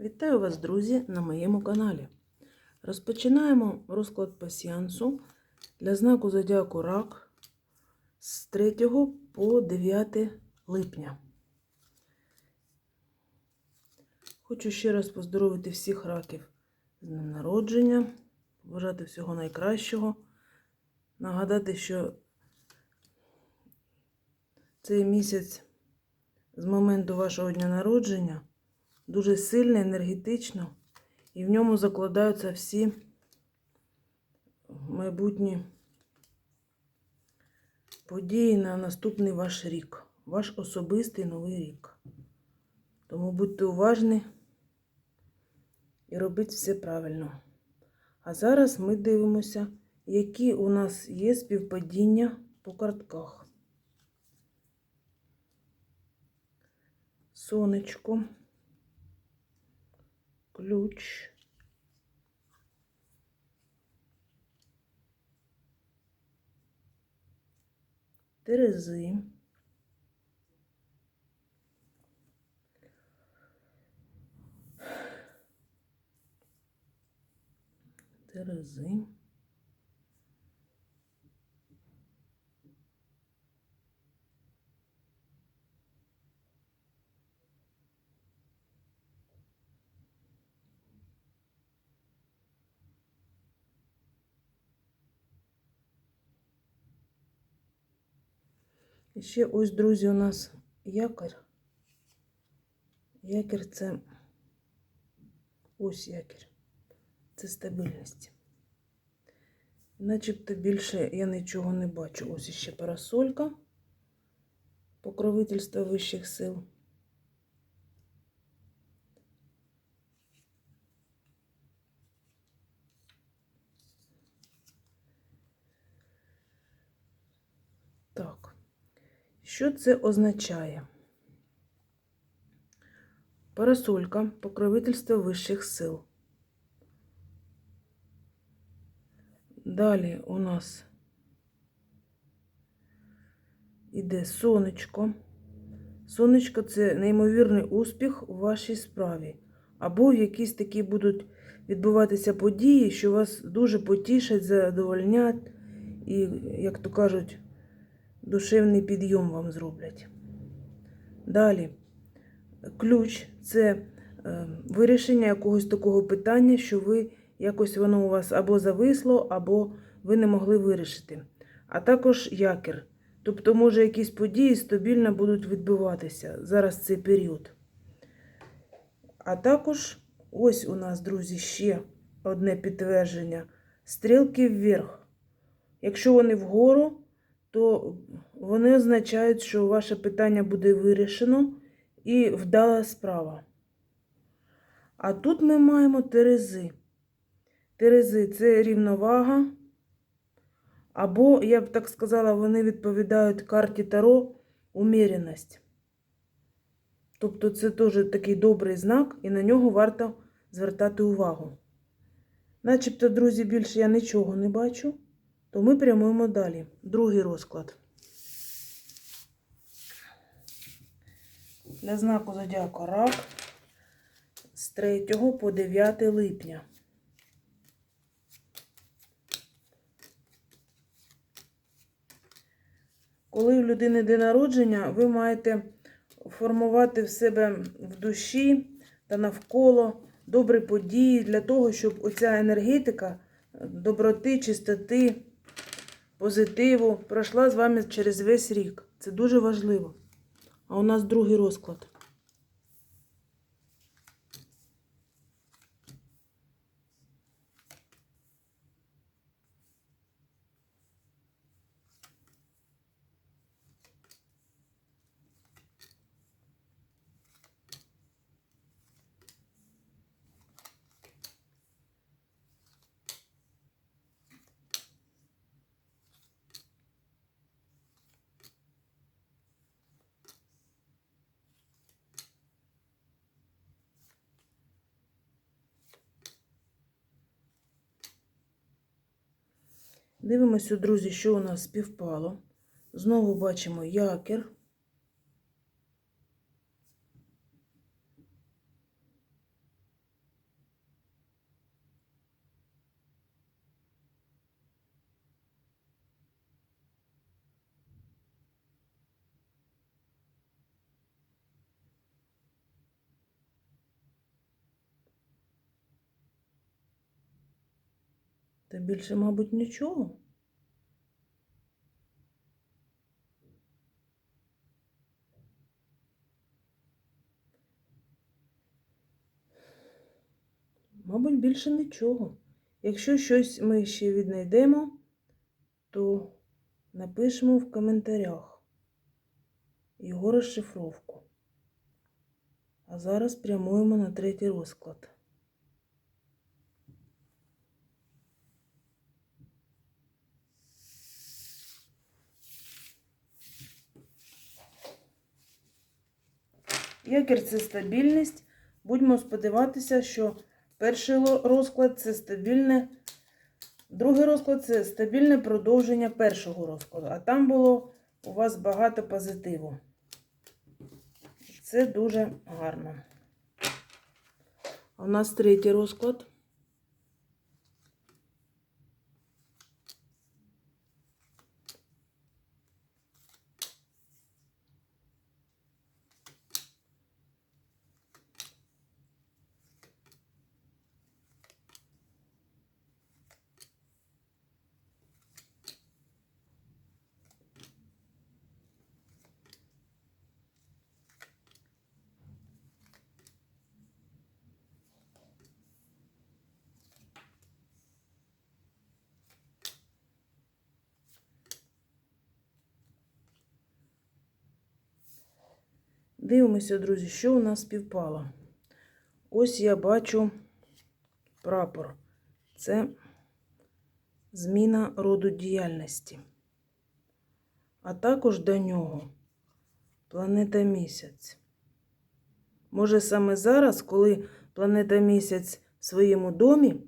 Вітаю вас, друзі, на моєму каналі. Розпочинаємо розклад пасіансу для знаку Зодіаку Рак з 3 по 9 липня. Хочу ще раз поздоровити всіх раків з днем народження, побажати всього найкращого, нагадати, що цей місяць з моменту вашого дня народження дуже сильно, енергетично, і в ньому закладаються всі майбутні події на наступний ваш рік, ваш особистий новий рік. Тому будьте уважні і робіть все правильно. А зараз ми дивимося, які у нас є співпадіння по картках. Сонечко ключ. Терези. Терези. І ще ось, друзі, у нас якір. Якір це ось якір. Це стабільність. Начебто більше я нічого не бачу. Ось іще парасолька, покровительство вищих сил. Так. Що це означає? Парасолька, покровительство вищих сил. Далі у нас іде сонечко. Сонечко це неймовірний успіх у вашій справі. Або якісь такі будуть відбуватися події, що вас дуже потішать, задовольнять і, як то кажуть, душевний підйом вам зроблять. Далі, ключ це е, вирішення якогось такого питання, що ви якось воно у вас або зависло, або ви не могли вирішити. А також якір. Тобто, може, якісь події стабільно будуть відбуватися зараз цей період. А також ось у нас, друзі, ще одне підтвердження: стрілки вверх. Якщо вони вгору, то вони означають, що ваше питання буде вирішено і вдала справа. А тут ми маємо терези. Терези це рівновага. Або, я б так сказала, вони відповідають карті Таро уміреність. Тобто це теж такий добрий знак, і на нього варто звертати увагу. Начебто, друзі, більше я нічого не бачу, то ми прямуємо далі. Другий розклад. Для знаку Зодіаку Рак з 3 по 9 липня. Коли у людини день народження, ви маєте формувати в себе в душі та навколо добрі події для того, щоб оця енергетика доброти, чистоти, позитиву пройшла з вами через весь рік. Це дуже важливо. А у нас другий розклад. Дивимося, друзі, що у нас співпало. Знову бачимо якір. Та більше, мабуть, нічого. Мабуть, більше нічого. Якщо щось ми ще віднайдемо, то напишемо в коментарях його розшифровку. А зараз прямуємо на третій розклад. Якір це стабільність. Будьмо сподіватися, що перший розклад це стабільне, другий розклад це стабільне продовження першого розкладу. А там було у вас багато позитиву. Це дуже гарно. У нас третій розклад. Дивимося, друзі, що у нас співпало. Ось я бачу прапор. Це зміна роду діяльності. А також до нього планета місяць. Може, саме зараз, коли планета місяць в своєму домі,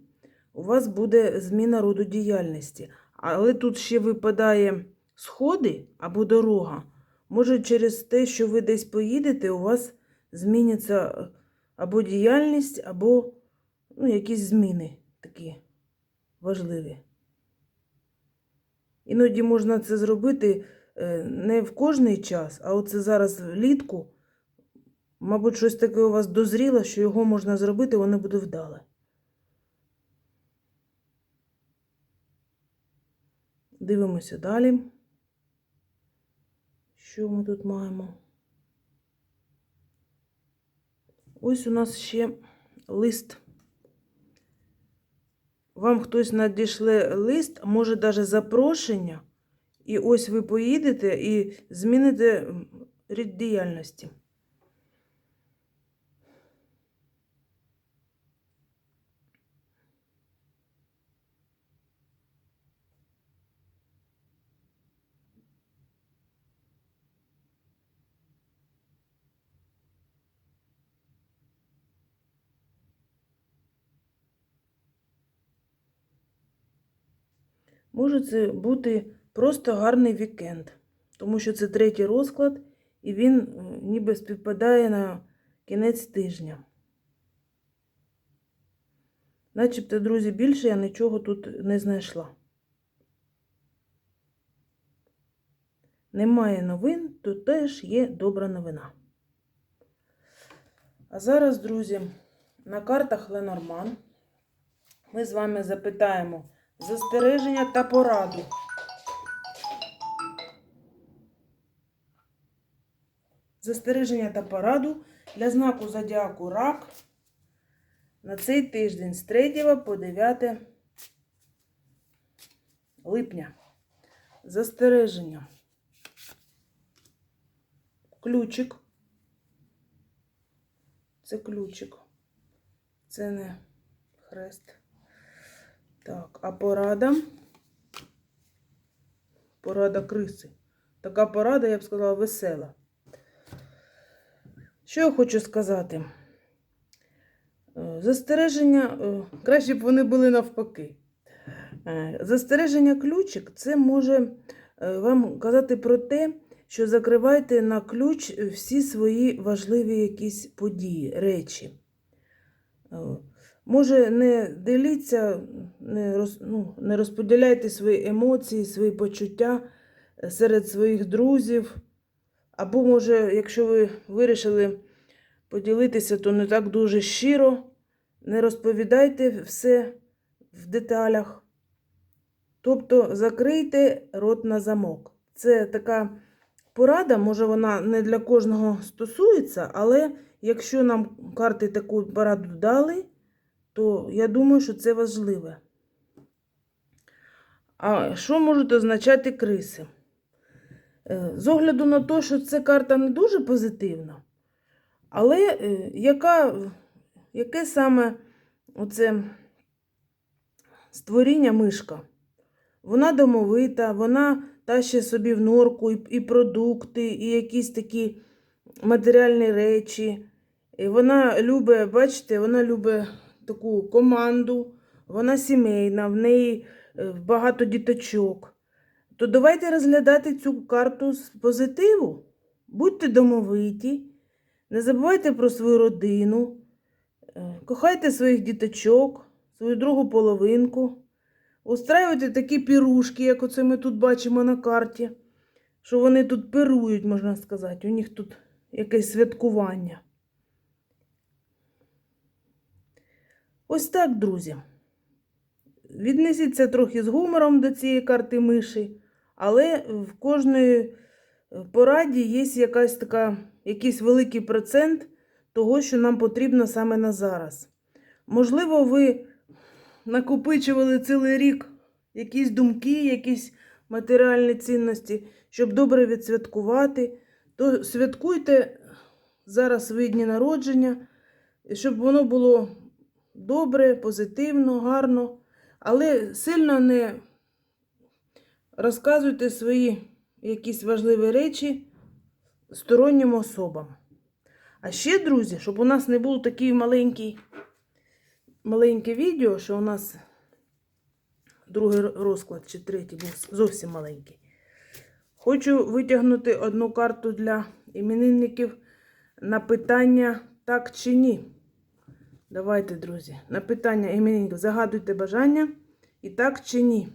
у вас буде зміна роду діяльності. Але тут ще випадає сходи або дорога. Може, через те, що ви десь поїдете, у вас зміняться е, або діяльність, або ну, якісь зміни такі важливі. Іноді можна це зробити е, не в кожний час, а оце зараз влітку. Мабуть, щось таке у вас дозріло, що його можна зробити, воно буде вдале. Дивимося далі. Що ми тут маємо? Ось у нас ще лист. Вам хтось надійшле лист, може навіть запрошення, і ось ви поїдете і зміните рід діяльності. Може це бути просто гарний вікенд, тому що це третій розклад, і він е, ніби співпадає на кінець тижня. Начебто, друзі, більше я нічого тут не знайшла. Немає новин, то теж є добра новина. А зараз, друзі, на картах Ленорман ми з вами запитаємо застереження та пораду. Застереження та пораду для знаку зодіаку Рак на цей тиждень з 3 по 9 липня. Застереження. Ключик. Це ключик. Це не хрест. Так, а порада. Порада криси. Така порада, я б сказала, весела. Що я хочу сказати? Е, Застереження, е, краще б вони були навпаки. Е, Застереження ключик це може вам казати про те, що закривайте на ключ всі свої важливі якісь події, речі. Може, не діліться, не, роз, ну, не розподіляйте свої емоції, свої почуття е, серед своїх друзів. Або, може, якщо ви вирішили поділитися, то не так дуже щиро. Не розповідайте все в деталях. Тобто закрийте рот на замок. Це така порада, може вона не для кожного стосується, але якщо нам карти таку пораду дали, то я думаю, що це важливе. А що можуть означати криси? Е, З огляду на те, що ця карта не дуже позитивна, але е, яка, яке саме оце створіння мишка? Вона домовита, вона тащить собі в норку і, продукти, і якісь такі матеріальні речі. І вона любить, бачите, вона любить таку команду, вона сімейна, в неї е, багато діточок. То давайте розглядати цю карту з позитиву. Будьте домовиті, не забувайте про свою родину, е, кохайте своїх діточок, свою другу половинку. Устраюйте такі пірушки, як оце ми тут бачимо на карті, що вони тут пирують, можна сказати. У них тут якесь святкування. Ось так, друзі. Віднесіться трохи з гумором до цієї карти миші, але в кожної пораді є якась така, якийсь великий процент того, що нам потрібно саме на зараз. Можливо, ви накопичували цілий рік якісь думки, якісь матеріальні цінності, щоб добре відсвяткувати, то святкуйте зараз свої дні народження, щоб воно було добре, позитивно, гарно, але сильно не розказуйте свої якісь важливі речі стороннім особам. А ще, друзі, щоб у нас не був такий маленький маленьке відео, що у нас другий розклад чи третій був зовсім маленький. Хочу витягнути одну карту для іменинників на питання так чи ні. Давайте, друзі, на питання іменинників загадуйте бажання і так чи ні.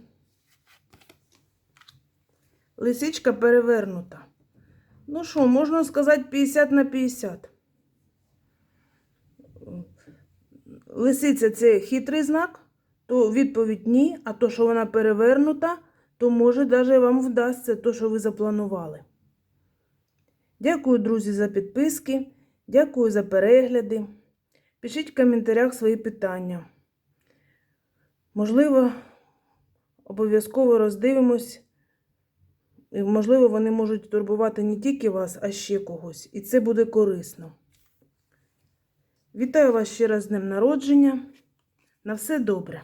Лисичка перевернута. Ну що, можна сказати 50 на 50. Лисиця це хитрий знак, то відповідь ні, а то, що вона перевернута, то може навіть вам вдасться то, що ви запланували. Дякую, друзі, за підписки. Дякую за перегляди. Пишіть в коментарях свої питання. Можливо, обов'язково роздивимось. І, можливо, вони можуть турбувати не тільки вас, а ще когось. І це буде корисно. Вітаю вас ще раз з днем народження. На все добре!